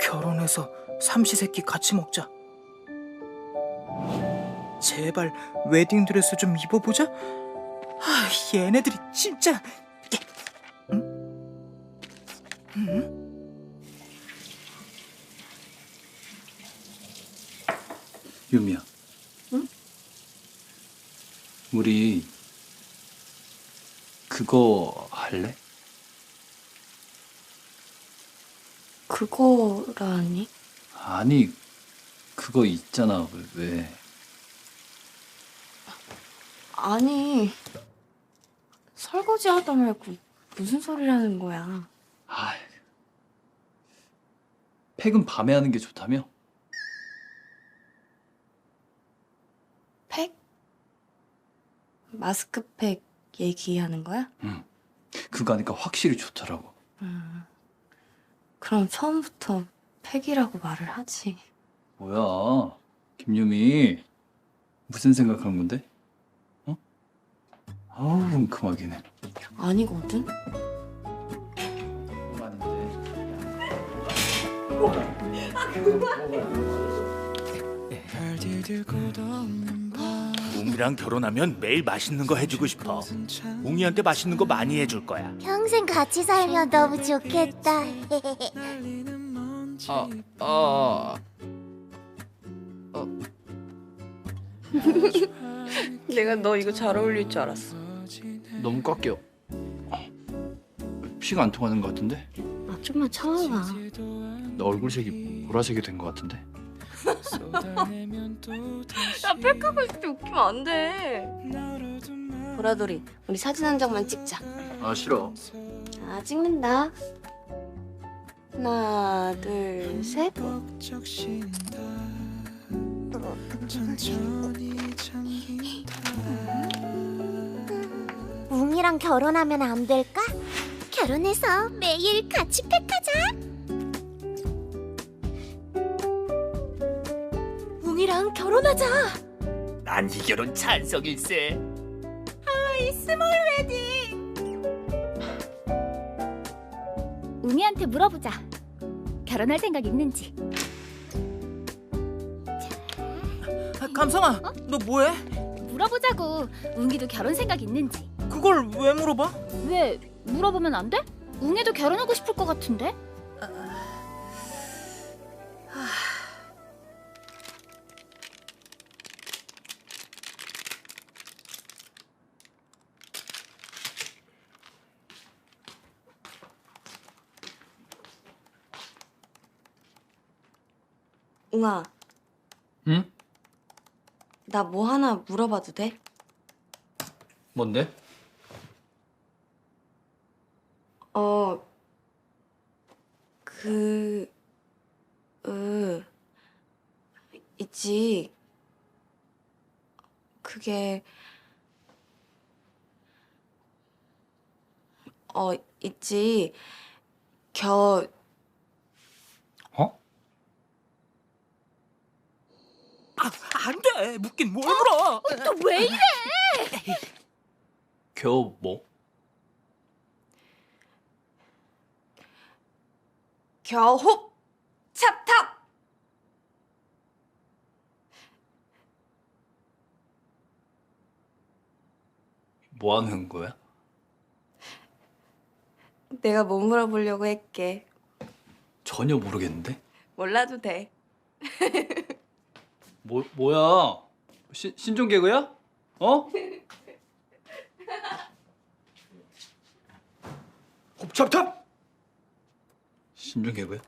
결혼해서 삼시세끼 같이 먹자. 제발 웨딩드레스 좀 입어보자. 아, 얘네들이 진짜. 응? 응? 유미야. 응? 우리 그거 할래? 그거라니? 아니 그거 있잖아 왜? 왜? 아니 설거지 하다 말고 무슨 소리라는 거야? 아, 팩은 밤에 하는 게 좋다며? 팩? 마스크팩 얘기하는 거야? 응. 그거 하니까 확실히 좋더라고. 음. 그럼 처음부터 팩이라고 말을 하지. 뭐야, 김유미 무슨 생각한 건데? 어? 아우 웅큼하기네. 아니거든? 웅이랑 결혼하면 매일 맛있는 거 해주고 싶어. 웅이한테 맛있는 거 많이 해줄 거야. 평생 같이 살면 너무 좋겠다. 아, 아, 내가 너 이거 잘 어울릴 줄 알았어. 너무 깎여. 피가 안 통하는 것 같은데? 아, 좀만 참아봐. 나 얼굴색이 보라색이 된 것 같은데? 야, 팩하고 있을 때 웃기면 안 돼. 보라돌이, 우리 사진 한 장만 찍자. 아 싫어. 자, 찍는다. 하나, 둘, 셋. 웅이랑 결혼하면 안 될까? 결혼해서 매일 같이 팩하자. 웅이랑 결혼하자. 난 이 결혼 찬성일세. 이 스몰 웨딩. 웅이한테 물어보자. 결혼할 생각 있는지. 아, 감성아, 너 뭐해? 물어보자고. 웅이도 결혼 생각 있는지. 그걸 왜 물어봐? 왜 물어보면 안 돼? 웅이도 결혼하고 싶을 것 같은데. 웅아, 응? 나 뭐 하나 물어봐도 돼? 뭔데? 어, 그, 으, 있지. 그게, 어, 있지. 겨, 아, 안 돼. 묻긴 뭘 물어? 또 왜 이래? 겨 뭐? 겨홉 찹탑! 뭐 하는 거야? 내가 못 물어보려고 했게. 전혀 모르겠는데? 몰라도 돼. 뭐 뭐야? 신 신종 개그야? 어? 홉찹찹! 신종 개그야?